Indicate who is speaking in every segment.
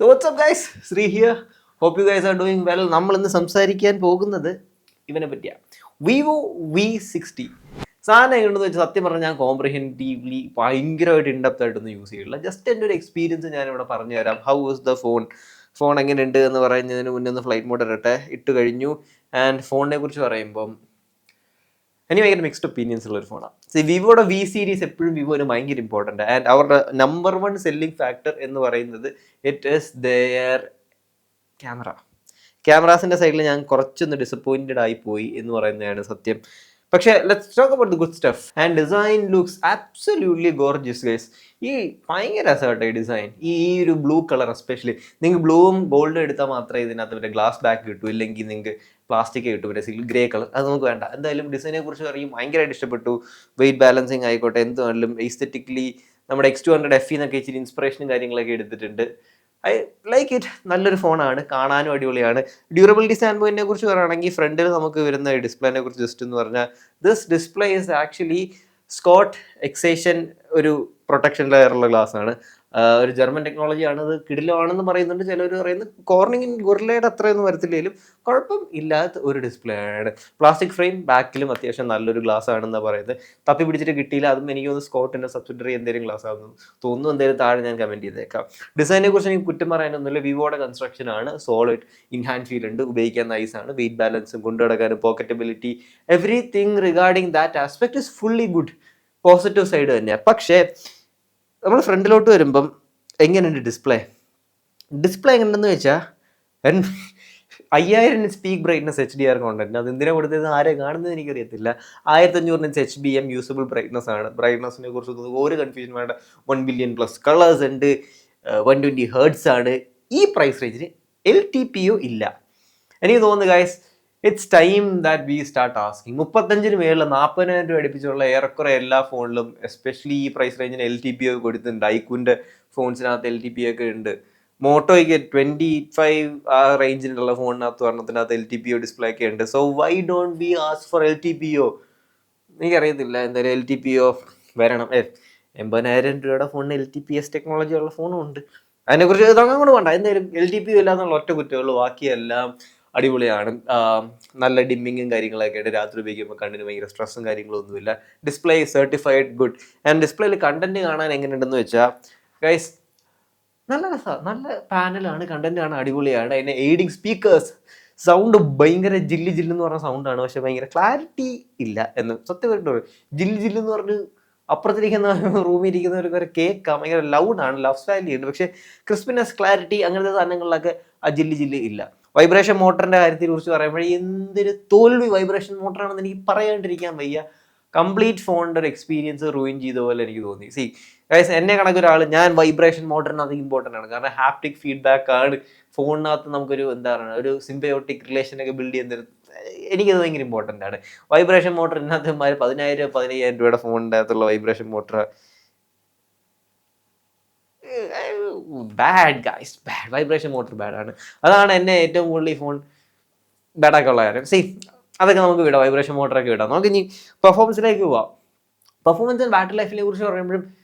Speaker 1: So what's up guys Sri here hope you guys are doing well നമ്മൾ ഇന്ന് സംസാരിക്കാൻ പോകുന്നത് ഇവനെ പറ്റിയാണ് വിവോ വി സിക്സ്റ്റി സാധനം എങ്ങനെയെന്ന് വെച്ചാൽ സത്യം പറഞ്ഞാൽ ഞാൻ കോംപ്രിഹെന്റീവ്ലി ഭയങ്കരമായിട്ട് ഇൻഡപ്ത് ആയിട്ടൊന്നും യൂസ് ചെയ്യില്ല ജസ്റ്റ് എന്റെ ഒരു എക്സ്പീരിയൻസ് ഞാനിവിടെ പറഞ്ഞു തരാം. How was the phone phone എങ്ങനെയുണ്ട് എന്ന് പറയുന്നതിന് മുന്നേ ഒന്ന് ഫ്ലൈറ്റ് മോഡ് ഇരട്ടെ ഇട്ട് കഴിഞ്ഞു. ആൻഡ് ഫോണിനെ കുറിച്ച് പറയുമ്പം എനിക്ക് ഭയങ്കര മിക്സ്ഡ് ഒപ്പീനിയൻസ് ഉള്ള ഒരു ഫോണാണ് സി വിവോയുടെ വി സീരീസ് എപ്പോഴും വിവോന് ഭയങ്കര ഇമ്പോർട്ടന്റ് ആൻഡ് അവരുടെ നമ്പർ വൺ സെല്ലിംഗ് ഫാക്ടർ എന്ന് പറയുന്നത് ഇറ്റ് ഈസ് ദയർ ക്യാമറ ക്യാമറാസിന്റെ സൈഡിൽ ഞാൻ കുറച്ചൊന്ന് ഡിസപ്പോയിന്റഡ് ആയി പോയി എന്ന് പറയുന്നതാണ് സത്യം. പക്ഷേ let's talk about the good stuff and design looks absolutely gorgeous guys ഈ ഭയങ്കര രസമായിട്ട് ഈ ഡിസൈൻ ഈ ഈ ഒരു ബ്ലൂ കളർ എസ്പെഷ്യലി നിങ്ങൾക്ക് ബ്ലൂവും ഗോൾഡും എടുത്താൽ മാത്രമേ ഇതിനകത്ത് മറ്റേ ഗ്ലാസ് ബാക്ക് കിട്ടൂ. ഇല്ലെങ്കിൽ നിങ്ങൾക്ക് പ്ലാസ്റ്റിക് കിട്ടും. പിന്നെ സിൽ ഗ്രേ കളർ അത് നമുക്ക് വേണ്ട. എന്തായാലും ഡിസൈനെ കുറിച്ച് പറയും ഭയങ്കരമായിട്ട് ഇഷ്ടപ്പെട്ടു. വെയിറ്റ് ബാലൻസിങ് ആയിക്കോട്ടെ എന്തുവാണെങ്കിലും എസ്തെറ്റിക്കലി നമ്മുടെ എക്സ് ടു ഹൺഡ്രഡ് എഫ് എന്നൊക്കെ ഇച്ചിരി ഇൻസ്പിറേഷനും കാര്യങ്ങളൊക്കെ എടുത്തിട്ടുണ്ട്. ഐ ലൈക്ക് ഇറ്റ് നല്ലൊരു ഫോണാണ് കാണാനും അടിപൊളിയാണ്. ഡ്യൂറബിലിറ്റി സ്റ്റാൻഡ് പോയിന്റിനെ കുറിച്ച് പറയുകയാണെങ്കിൽ ഫ്രണ്ടിൽ നമുക്ക് വരുന്ന ഡിസ്പ്ലേനെ കുറിച്ച് ജസ്റ്റ് എന്ന് പറഞ്ഞാൽ this display is actually Schott Xensation ഒരു പ്രൊട്ടക്ഷൻ ലെയറുള്ള ഗ്ലാസ് ആണ്. ഒരു ജർമ്മൻ ടെക്നോളജിയാണ് ആണത് കിടിലമാണെന്ന് പറയുന്നുണ്ട്. ചിലർ പറയുന്നത് കോർണിംഗ് ഗൊറിലയുടെ അത്രയൊന്നും വരത്തില്ലെങ്കിലും കുഴപ്പം ഇല്ലാത്ത ഒരു ഡിസ്പ്ലേ ആണ്. പ്ലാസ്റ്റിക് ഫ്രെയിം ബാക്കിലും അത്യാവശ്യം നല്ലൊരു ഗ്ലാസ് ആണെന്ന് പറയുന്നത്. തപ്പി പിടിച്ചിട്ട് കിട്ടിയില്ല. അതും എനിക്ക് തോന്നുന്നു സ്കോട്ടിന്റെ സബ്സിഡറി എന്തെങ്കിലും ഗ്ലാസ് ആണെന്ന് തോന്നുന്നു എന്തെങ്കിലും താഴെ ഞാൻ കമന്റ് ചെയ്തേക്കാം. ഡിസൈനെ കുറിച്ച് എനിക്ക് കുറ്റം പറയാനൊന്നുമില്ല. വിവോയുടെ കൺസ്ട്രക്ഷൻ ആണ്. സോളിഡ് ഇൻഹാൻഡ് ഫീൽ ഉണ്ട്. ഉപയോഗിക്കാൻ നൈസ് ആണ്. വെയിറ്റ് ബാലൻസും കൊണ്ടുനടക്കാനും pocketability everything regarding that aspect is fully good positive side തന്നെയാണ് പക്ഷേ നമ്മൾ ഫ്രണ്ടിലോട്ട് വരുമ്പം എങ്ങനെയുണ്ട് ഡിസ്പ്ലേ ഡിസ്പ്ലേ എങ്ങനെയുണ്ടെന്ന് വെച്ചാൽ അയ്യായിരം peak brightness H D R content അത് എന്തിനാ കൊടുത്തത്? ആരെ കാണുന്നത് എനിക്കറിയത്തില്ല. ആയിരത്തി അഞ്ഞൂറിന് H B M usable brightness ആണ്. ബ്രൈറ്റ്നസിനെ കുറിച്ച് ഒരു കൺഫ്യൂഷൻ വേണ്ട. വൺ ബില്യൺ പ്ലസ് കളേഴ്സ് ഉണ്ട്. വൺ ട്വന്റി ഹേർട്സ് ആണ്. ഈ പ്രൈസ് റേഞ്ചിന് എൽ ടി പി ഒ ഇല്ല. എനിക്ക് തോന്നുന്നു guys it's time that we start asking മുപ്പത്തഞ്ചിന് മേളിൽ നാൽപ്പതിനായിരം രൂപ അടുപ്പിച്ചുള്ള ഏറെക്കുറെ എല്ലാ ഫോണിലും എസ്പെഷ്യലി ഈ പ്രൈസ് റേഞ്ചിന് എൽ ടി പി ഒക്കെ കൊടുത്തിട്ടുണ്ട്. ഐക്കുന്റെ ഫോൺസിനകത്ത് എൽ ടി പി ഒക്കെ ഉണ്ട്. മോട്ടോയ്ക്ക് ട്വന്റി ഫൈവ് ആ റേഞ്ചിനുള്ള ഫോണിനകത്ത് പറഞ്ഞതിനകത്ത് L T P O display ഒക്കെ ഉണ്ട്. So why don't be as for L T P O എനിക്കറിയത്തില്ല. എന്തായാലും എൽ ടി പി ഒ വരണം. എൺപതിനായിരം രൂപയുടെ ഫോണിന് L T P S technology ഉള്ള ഫോണും ഉണ്ട്. അതിനെക്കുറിച്ച് ഇതങ്ങനെ കൊണ്ട് വേണ്ട. എന്തായാലും എൽ ടി പി ഒ ഇല്ലാന്നുള്ള ഒറ്റ കുറ്റമുള്ളൂ ബാക്കിയെല്ലാം അടിപൊളിയാണ്. നല്ല ഡിമ്മിങ്ങും കാര്യങ്ങളൊക്കെ ആയിട്ട് രാത്രി ഉപയോഗിക്കുമ്പോൾ കണ്ണിന് ഭയങ്കര സ്ട്രെസ്സും കാര്യങ്ങളും ഒന്നുമില്ല ഡിസ്പ്ലേ സർട്ടിഫൈഡ് ഗുഡ് ആൻഡ് ഡിസ്പ്ലേയിൽ കണ്ടന്റ് കാണാൻ എങ്ങനെയുണ്ടെന്ന് വെച്ചാൽ ഗൈസ് നല്ല രസമാണ് നല്ല പാനലാണ് കണ്ടന്റ് ആണ് അടിപൊളിയാണ്. അതിന് എയ്ഡിങ് സ്പീക്കേഴ്സ് സൗണ്ട് ഭയങ്കര ജില്ലി ജില്ലെന്ന് പറഞ്ഞ സൗണ്ടാണ് പക്ഷെ ഭയങ്കര ക്ലാരിറ്റി ഇല്ല എന്ന്. സത്യം പറയും. ജില്ലി ജില്ലെന്ന് പറഞ്ഞ് അപ്പുറത്തിരിക്കുന്ന റൂമിൽ ഇരിക്കുന്നവർക്ക് വരെ കേൾക്കാം. ഭയങ്കര ലൗഡാണ് ലവ് സ്റ്റാലി ഉണ്ട്. പക്ഷേ ക്രിസ്പിനെസ് ക്ലാരിറ്റി അങ്ങനത്തെ സാധനങ്ങളിലൊക്കെ ആ ജില്ലി ജില്ലി ഇല്ല. വൈബ്രേഷൻ മോട്ടറിന്റെ കാര്യത്തെ കുറിച്ച് പറയുമ്പോൾ എന്തൊരു തോൽവി വൈബ്രേഷൻ മോട്ടറാണെന്ന് എനിക്ക് പറയാണ്ടിരിക്കാൻ വയ്യ. കംപ്ലീറ്റ് ഫോണിന്റെ ഒരു എക്സ്പീരിയൻസ് റൂയിൻ ചെയ്ത പോലെ എനിക്ക് തോന്നി. സി ഗൈസ് എന്നെ കണക്ക് ഒരാൾ ഞാൻ വൈബ്രേഷൻ മോട്ടറിനകത്ത് ഇമ്പോർട്ടന്റ് ആണ്. കാരണം ഹാപ്റ്റിക് ഫീഡ്ബാക്ക് ആണ്. ഫോണിനകത്ത് നമുക്കൊരു എന്താ പറയുക ഒരു സിംബയോട്ടിക് റിലേഷൻ ഒക്കെ ബിൽഡ് ചെയ്യുന്ന എനിക്കത് ഭയങ്കര ഇമ്പോർട്ടന്റ് ആണ്. വൈബ്രേഷൻ മോട്ടർ ഇന്നത്തെ മാര് പതിനായിരം പതിനയ്യായിരം രൂപയുടെ ഫോണിന്റെ അകത്തുള്ള vibration motor bad guys bad vibration motor ബാഡാണ് അതാണ് എന്നെ ഏറ്റവും കൂടുതൽ ഈ ഫോൺ ബാഡാക്കി ഉള്ള കാര്യം. സി അതൊക്കെ നമുക്ക് വിടാം. വൈബ്രേഷൻ മോട്ടറൊക്കെ വിടാം. നമുക്ക് ഇനി പെർഫോമൻസിലേക്ക് പോവാം. പെർഫോമൻസ് ബാറ്ററി ലൈഫിനെ കുറിച്ച് പറയുമ്പോഴും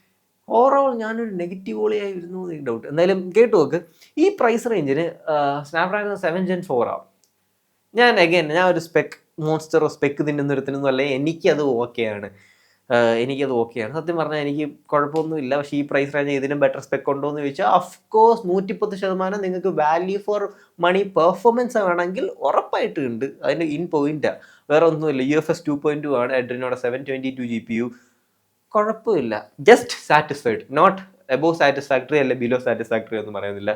Speaker 1: ഓവറോൾ ഞാനൊരു നെഗറ്റീവ് ഓളിയായി വരുന്നു എന്ന് ഡൗട്ട് എന്തായാലും കേട്ടു നോക്ക്. ഈ പ്രൈസ് റേഞ്ചിന് സ്നാപ്ഡ്രാഗൺ സെവൻ ജെൻ ഫോർ ആവും. ഞാൻ അഗൈൻ ഞാൻ ഒരു സ്പെക്ക് മോൺസ്റ്ററോ സ്പെക്ക് തിന്നുന്നൊരുത്തിനൊന്നും അല്ലെങ്കിൽ എനിക്കത് ഓക്കെയാണ് എനിക്കത് ഓക്കെയാണ് സത്യം പറഞ്ഞാൽ എനിക്ക് കുഴപ്പമൊന്നുമില്ല പക്ഷേ ഈ പ്രൈസ് റേഞ്ച് ഇതിനും ബെറ്റർ സ്പെക്ക് ഉണ്ടോ എന്ന് ചോദിച്ചാൽ അഫ്കോഴ്സ് നൂറ്റിപ്പത്ത് ശതമാനം നിങ്ങൾക്ക് വാല്യൂ ഫോർ മണി പെർഫോമൻസ് വേണമെങ്കിൽ ഉറപ്പായിട്ട് ഉണ്ട്. അതിന്റെ ഇൻ പോയിന്റാണ് വേറെ ഒന്നുമില്ല. U F S two point two ആണ്. എഡ്രിനോടെ seven twenty two G P U കുഴപ്പമില്ല. Just satisfied not above satisfactory അല്ലെ ബിലോ സാറ്റിസ്ഫാക്ടറി എന്ന് പറയുന്നില്ല.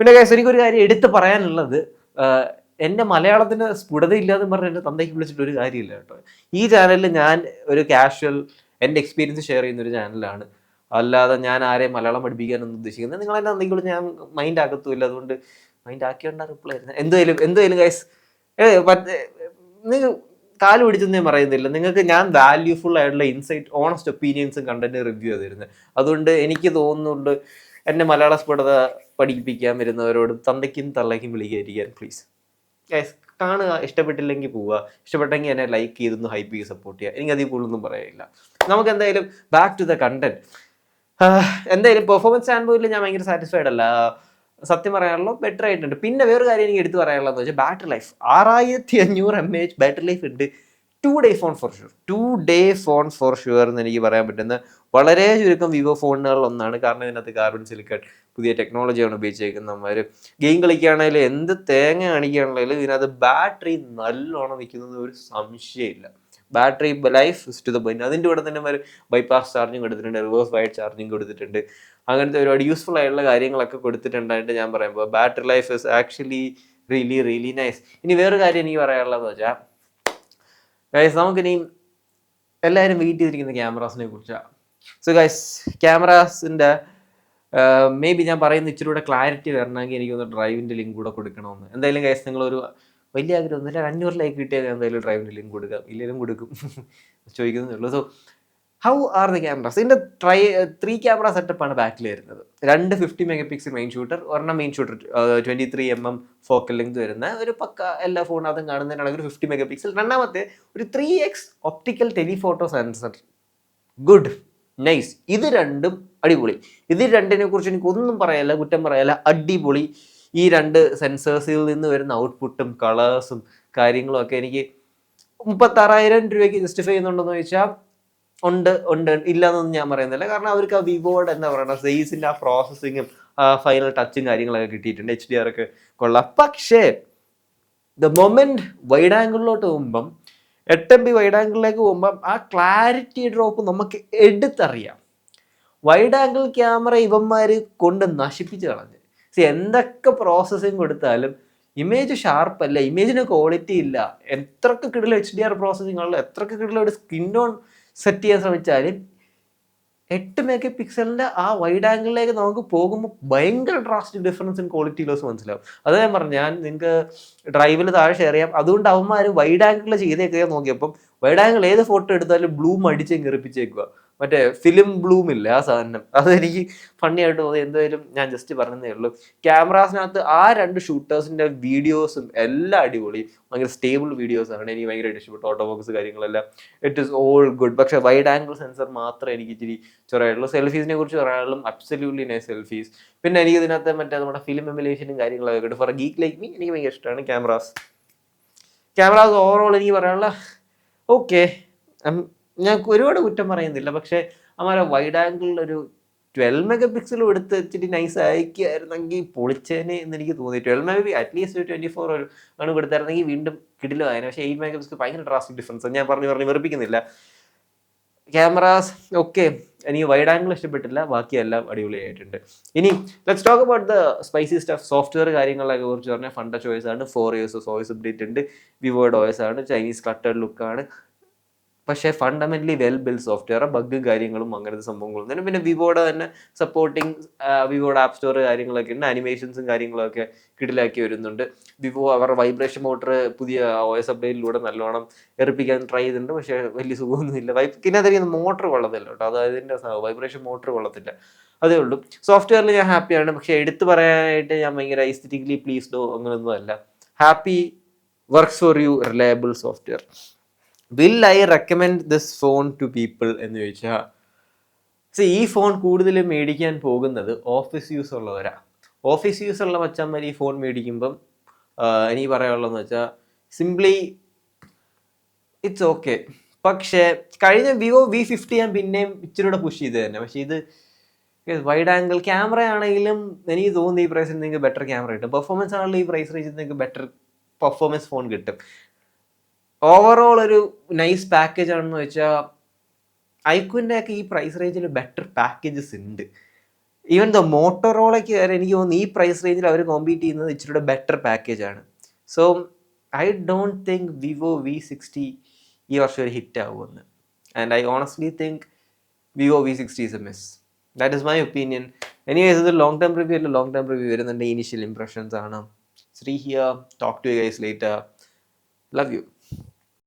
Speaker 1: പിന്നെ കേസ് എനിക്കൊരു കാര്യം എടുത്ത് പറയാനുള്ളത്. എന്റെ മലയാളത്തിന് സ്ഫുടതയില്ലാതെ പറഞ്ഞ് എന്റെ തന്തയ്ക്ക് വിളിച്ചിട്ട് ഒരു കാര്യമില്ല കേട്ടോ. ഈ ചാനലിൽ ഞാൻ ഒരു കാഷ്വൽ എന്റെ എക്സ്പീരിയൻസ് ഷെയർ ചെയ്യുന്ന ഒരു ചാനലാണ് അല്ലാതെ ഞാൻ ആരെയും മലയാളം പഠിപ്പിക്കാനൊന്നും ഉദ്ദേശിക്കുന്നത് നിങ്ങൾ എന്നെ എന്തെങ്കിലും ഞാൻ മൈൻഡ് ആക്കത്തുമില്ല. അതുകൊണ്ട് മൈൻഡ് ആക്കിയോണ്ട റിപ്ലൈ ആയിരുന്നു എന്തായാലും എന്തായാലും ഗൈസ് നിങ്ങൾ കാൽ പിടിച്ചൊന്നും ഞാൻ പറയുന്നില്ല. നിങ്ങൾക്ക് ഞാൻ വാല്യൂഫുൾ ആയിട്ടുള്ള ഇൻസൈറ്റ് ഓണസ്റ്റ് ഒപ്പീനിയൻസും കണ്ടന്റ് റിവ്യൂ ചെയ്തിരുന്നത് അതുകൊണ്ട് എനിക്ക് തോന്നുന്നുണ്ട് എന്നെ മലയാള സ്ഫുടത പഠിപ്പിക്കാൻ വരുന്നവരോട് തന്തയ്ക്കും തള്ളയ്ക്കും വിളിക്കാതിരിക്കാൻ പ്ലീസ് കാണുക ഇഷ്ടപ്പെട്ടില്ലെങ്കിൽ പോവുക. ഇഷ്ടപ്പെട്ടെങ്കിൽ എന്നെ ലൈക്ക് ചെയ്തൊന്ന് ഹൈപ്പ് ചെയ്ത് സപ്പോർട്ട് ചെയ്യുക. എനിക്ക് അതിൽ കൂടുതലൊന്നും പറയില്ല നമുക്ക് എന്തായാലും ബാക്ക് ടു ദ കണ്ടന്റ് എന്തായാലും പെർഫോമൻസ് സ്റ്റാൻഡ് പോയിന്റ് ഞാൻ ഭയങ്കര സാറ്റിസ്ഫൈഡ് അല്ല. സത്യം പറയാനുള്ള ബെറ്റർ ആയിട്ടുണ്ട്. പിന്നെ വേറൊരു കാര്യം എനിക്ക് എടുത്തു പറയാനുള്ളതെന്ന് വെച്ചാൽ ബാറ്ററി ലൈഫ് ആറായിരത്തി അഞ്ഞൂറ് എം എച്ച് ബാറ്ററി ലൈഫ് ഉണ്ട്. Two day phone for sure two day phone for sure എന്ന് എനിക്ക് പറയാൻ പറ്റുന്ന വളരെ ചുരുക്കം വിവോ ഫോണുകളിൽ ഒന്നാണ്. കാരണം ഇതിനകത്ത് കാർബൺ സിലിക്കൺ പുതിയ ടെക്നോളജിയാണ് ഉപയോഗിച്ചേക്കുന്നത്. നമ്മൾ ഗെയിം കളിക്കുകയാണെങ്കിലും എന്ത് തേങ്ങ കാണിക്കുകയാണെങ്കിലും ഇതിനകത്ത് ബാറ്ററി നല്ലോണം നിൽക്കുന്നത് ഒരു സംശയമില്ല. Battery life to the point അതിന്റെ കൂടെ തന്നെ ഒരു ബൈപ്പാസ് ചാർജിങ് കൊടുത്തിട്ടുണ്ട് റിവേഴ്സ് വൈഡ് ചാർജിങ് കൊടുത്തിട്ടുണ്ട്. അങ്ങനത്തെ ഒരുപാട് യൂസ്ഫുൾ ആയിട്ടുള്ള കാര്യങ്ങളൊക്കെ കൊടുത്തിട്ടുണ്ടായിട്ട് ഞാൻ പറയുമ്പോൾ battery life is actually really really nice ഇനി വേറൊരു കാര്യം എനിക്ക് പറയാനുള്ളതെന്ന് വെച്ചാൽ ഗൈസ് നമുക്കിനി എല്ലാവരും വെയിറ്റ് ചെയ്തിരിക്കുന്ന ക്യാമറാസിനെ കുറിച്ചാണ് സോ ഗൈസ് ക്യാമറാസിന്റെ മേ ബി ഞാൻ പറയുന്ന ഇച്ചിരി കൂടെ ക്ലാരിറ്റി വരണമെങ്കിൽ എനിക്കൊന്ന് ഡ്രൈവിന്റെ ലിങ്ക് കൂടെ കൊടുക്കണമെന്ന്. എന്തായാലും ഗൈസ് നിങ്ങളൊരു വലിയ ആഗ്രഹം ഒന്നുമില്ല. ഒരു അഞ്ഞൂറ് ലൈക്ക് കിട്ടിയാൽ ഞാൻ എന്തായാലും ഡ്രൈവിന്റെ ലിങ്ക് കൊടുക്കാം. ഇല്ലെങ്കിലും കൊടുക്കും. ചോദിക്കുന്നേ ഉള്ളൂ so how are the cameras ഇതിന്റെ ട്രൈ ത്രീ ക്യാമറ സെറ്റപ്പാണ് ബാക്കിൽ വരുന്നത്. രണ്ട് fifty mega pixel main shooter ഒരെണ്ണം main shooter twenty three M M focal length വരുന്ന ഒരു പക്ക എല്ലാ ഫോണിനകത്തും കാണുന്നതിനാണെങ്കിൽ ഒരു ഫിഫ്റ്റി മെഗാ പിക്സൽ രണ്ടാമത്തെ ഒരു three X optical telephoto sensor good nice ഇത് രണ്ടും അടിപൊളി. ഇത് രണ്ടിനെ കുറിച്ച് എനിക്ക് ഒന്നും പറയല്ല കുറ്റം പറയല്ല. അടിപൊളി. ഈ രണ്ട് സെൻസേഴ്സിൽ നിന്ന് വരുന്ന ഔട്ട്പുട്ടും കളേഴ്സും കാര്യങ്ങളും ഒക്കെ എനിക്ക് മുപ്പത്താറായിരം രൂപയ്ക്ക് ജസ്റ്റിഫൈ ചെയ്യുന്നുണ്ടെന്ന് ചോദിച്ചാൽ ഉണ്ട് ഉണ്ട് ഇല്ലാന്നൊന്നും ഞാൻ പറയുന്നില്ല. കാരണം അവർക്ക് ആ വിവോയുടെ എന്താ പറയുക സെയ്സിന്റെ ആ പ്രോസസ്സിങ്ങും ഫൈനൽ ടച്ചും കാര്യങ്ങളൊക്കെ കിട്ടിയിട്ടുണ്ട്. എച്ച് ഡി ആർ ഒക്കെ കൊള്ളാം. പക്ഷേ ദ മൊമെന്റ് വൈഡ് ആംഗിളിലോട്ട് പോകുമ്പം എട്ട് എം ബി വൈഡ് ആംഗിളിലേക്ക് പോകുമ്പം ആ ക്ലാരിറ്റി ഡ്രോപ്പ് നമുക്ക് എടുത്തറിയാം. വൈഡ് ആംഗിൾ ക്യാമറ ഇവന്മാർ കൊണ്ട് നശിപ്പിച്ച് കളഞ്ഞ്. സി എന്തൊക്കെ പ്രോസസ്സിങ് കൊടുത്താലും ഇമേജ് ഷാർപ്പ് അല്ല ഇമേജിന് ക്വാളിറ്റി ഇല്ല. എത്രക്ക് കിടില എച്ച് ഡി ആർ പ്രോസസ്സിംഗ് ഉള്ളു എത്രക്ക് കിടില ഒരു സ്കിൻ ഓൺ സെറ്റ് ചെയ്യാൻ ശ്രമിച്ചാലും എട്ട് മെഗാ പിക്സലിന്റെ ആ വൈഡ് ആംഗിളിലേക്ക് നമുക്ക് പോകുമ്പോൾ ഭയങ്കര drastic difference in quality loss മനസ്സിലാവും. അത് ഞാൻ പറഞ്ഞു ഞാൻ നിങ്ങൾക്ക് ഡ്രൈവിൽ താഴെ ഷെയർ ചെയ്യാം. അതുകൊണ്ട് അവന്മാർ വൈഡ് ആംഗിളിൽ ചെയ്തേക്കാൻ നോക്കിയപ്പം വൈഡ് ആംഗിൾ ഏത് ഫോട്ടോ എടുത്താലും ബ്ലൂം അടിച്ച് കെറിപ്പിച്ചേക്കുക മറ്റേ ഫിലിം ബ്ലൂം ഇല്ല ആ സാധനം? അതെനിക്ക് ഫണ്ണി ആയിട്ട് തോന്നി. എന്തായാലും ഞാൻ ജസ്റ്റ് പറഞ്ഞതേ ഉള്ളൂ. ക്യാമറാസിനകത്ത് ആ രണ്ട് ഷൂട്ടേഴ്സിന്റെ വീഡിയോസും എല്ലാം അടിപൊളി. ഭയങ്കര സ്റ്റേബിൾ വീഡിയോസ് ആണ്. എനിക്ക് ഭയങ്കരമായിട്ട് ഇഷ്ടപ്പെട്ടു. ഓട്ടോ ബോക്സ് കാര്യങ്ങളെല്ലാം. ഇറ്റ് ഇസ് ഓൾ ഗുഡ് പക്ഷേ വൈഡ് ആംഗിൾ സെൻസർ മാത്രം എനിക്ക് ഇച്ചിരി ചൊറയുള്ളൂ സെൽഫീസിനെ കുറിച്ച് പറയാനുള്ള അബ്സല്യൂട്ട്ലി നൈ സെൽഫീസ് പിന്നെ എനിക്ക് ഇതിനകത്ത് മറ്റേ നമ്മുടെ ഫിലിം എമിലേഷനും കാര്യങ്ങളൊക്കെ കിട്ടും. ഫോർ ഗീക്ക് ലൈക്ക് മീ എനിക്ക് ഭയങ്കര ഇഷ്ടമാണ് ക്യാമറാസ്. ക്യാമറാസ് ഓവറോൾ എനിക്ക് പറയാനുള്ള ഓക്കെ ഞാൻ ഒരുപാട് കുറ്റം പറയുന്നില്ല. പക്ഷേ അമാരെ വൈഡ് ആംഗിളിൽ ഒരു ട്വൽവ് മെഗാ പിക്സലും എടുത്ത് ഇച്ചിരി നൈസ് അയക്കുകയായിരുന്നെങ്കിൽ പൊളിച്ചേനെ എന്ന് എനിക്ക് തോന്നി. ട്വൽവ് മെഗാ അറ്റ്ലീസ്റ്റ് ഒരു ട്വന്റി ഫോർ ഒരു ആണ് കൊടുത്തായിരുന്നെങ്കിൽ വീണ്ടും കിടിലമായിരുന്നു പക്ഷേ എയ്റ്റ് മെഗാ പിക്സൽ ഭയങ്കര ഡ്രാസ്റ്റിക് ഡിഫറൻസ് ഞാൻ പറഞ്ഞു പറഞ്ഞ് വെറുപ്പിക്കുന്നില്ല. ക്യാമറാസ് ഓക്കെ എനിക്ക് വൈഡ് ആംഗിൾ ഇഷ്ടപ്പെട്ടില്ല. ബാക്കിയെല്ലാം അടിപൊളിയായിട്ടുണ്ട്. ഇനി let's talk about the spicy stuff software കാര്യങ്ങളൊക്കെ കുറിച്ച് പറഞ്ഞാൽ ഫണ്ട ചോയ്സ് ആണ്. ഫോർ ഇയേഴ്സ് വോയിസ് അപ്ഡേറ്റ് ഉണ്ട്. വിവോയുടെ ഓയസ് ആണ്. ചൈനീസ് ക്ലട്ടേഡ് ലുക്കാണ് പക്ഷേ fundamentally well build software bug കാര്യങ്ങളും അങ്ങനത്തെ സംഭവങ്ങളും പിന്നെ വിവോയുടെ തന്നെ സപ്പോർട്ടിങ് വിവോയുടെ ആപ്പ് സ്റ്റോർ കാര്യങ്ങളൊക്കെ ഉണ്ട്. അനിമേഷൻസും കാര്യങ്ങളൊക്കെ കിടിലാക്കി വരുന്നുണ്ട്. വിവോ അവരുടെ വൈബ്രേഷൻ മോട്ടർ പുതിയ ഒ എസ് അപ്ഡേറ്റിലൂടെ നല്ലോണം എറിപ്പിക്കാൻ ട്രൈ ചെയ്തിട്ടുണ്ട്. പക്ഷേ വലിയ സുഖമൊന്നുമില്ല വൈ പിന്നെ അതിന് മോട്ടർ കൊള്ളത്തില്ല കേട്ടോ. അത് അതിന്റെ വൈബ്രേഷൻ മോട്ടർ കൊള്ളത്തില്ല. അതേ ഉള്ളൂ. സോഫ്റ്റ്വെയറിൽ ഞാൻ ഹാപ്പിയാണ് പക്ഷേ എടുത്തു പറയാനായിട്ട് ഞാൻ ഭയങ്കര ഐസ്തറ്റിക്കലി പ്ലീസ്ഡോ അങ്ങനെയൊന്നും അല്ല. Happy works for you reliable software will I recommend this phone to people എന്ന് ചോദിച്ചാൽ സി ഈ ഫോൺ കൂടുതൽ മേടിക്കാൻ പോകുന്നത് ഓഫീസ് യൂസ് ഉള്ളവരാ. ഓഫീസ് യൂസ് ഉള്ള മച്ചന്മാർ ഈ ഫോൺ മേടിക്കുമ്പം എനിക്ക് പറയാനുള്ളതെന്ന് വെച്ചാൽ സിംപ്ലി ഇറ്റ്സ് ഓക്കെ പക്ഷേ കഴിഞ്ഞ വിവോ വി ഫിഫ്റ്റി ഞാൻ പിന്നെയും ഇച്ചിരി കൂടെ പുഷ് ചെയ്ത് തന്നെ. പക്ഷേ ഇത് വൈഡ് ആംഗിൾ ക്യാമറ ആണെങ്കിലും എനിക്ക് തോന്നുന്നു ഈ പ്രൈസിൽ നിങ്ങൾക്ക് ബെറ്റർ ക്യാമറ കിട്ടും. പെർഫോമൻസ് ആണെങ്കിലും ഈ പ്രൈസ് റേഞ്ചിൽ നിങ്ങൾക്ക് ബെറ്റർ പെർഫോമൻസ് ഫോൺ കിട്ടും. ഓവറോൾ ഒരു നൈസ് പാക്കേജ് ആണെന്ന് വെച്ചാൽ ഐക്വിന്റെ ഒക്കെ ഈ പ്രൈസ് റേഞ്ചിൽ ബെറ്റർ പാക്കേജസ് ഉണ്ട് ഈവൻ ദ മോട്ടോറോളയ്ക്ക് വരെ എനിക്ക് തോന്നുന്നു ഈ പ്രൈസ് റേഞ്ചിൽ അവർ കോമ്പീറ്റ് ചെയ്യുന്നത് ഇച്ചിരി ബെറ്റർ പാക്കേജ് ആണ്. So I don't think Vivo V sixty ഈ വർഷം ഒരു ഹിറ്റ് ആവുമെന്ന്. And I honestly think Vivo V sixty is a miss that is my opinion anyways ഇത് ലോങ് ടേം റിവ്യൂ അല്ല ലോങ് ടേം റിവ്യൂ വരുന്നുണ്ട്. Initial impressions ആണ്. Sri here talk to guys later love you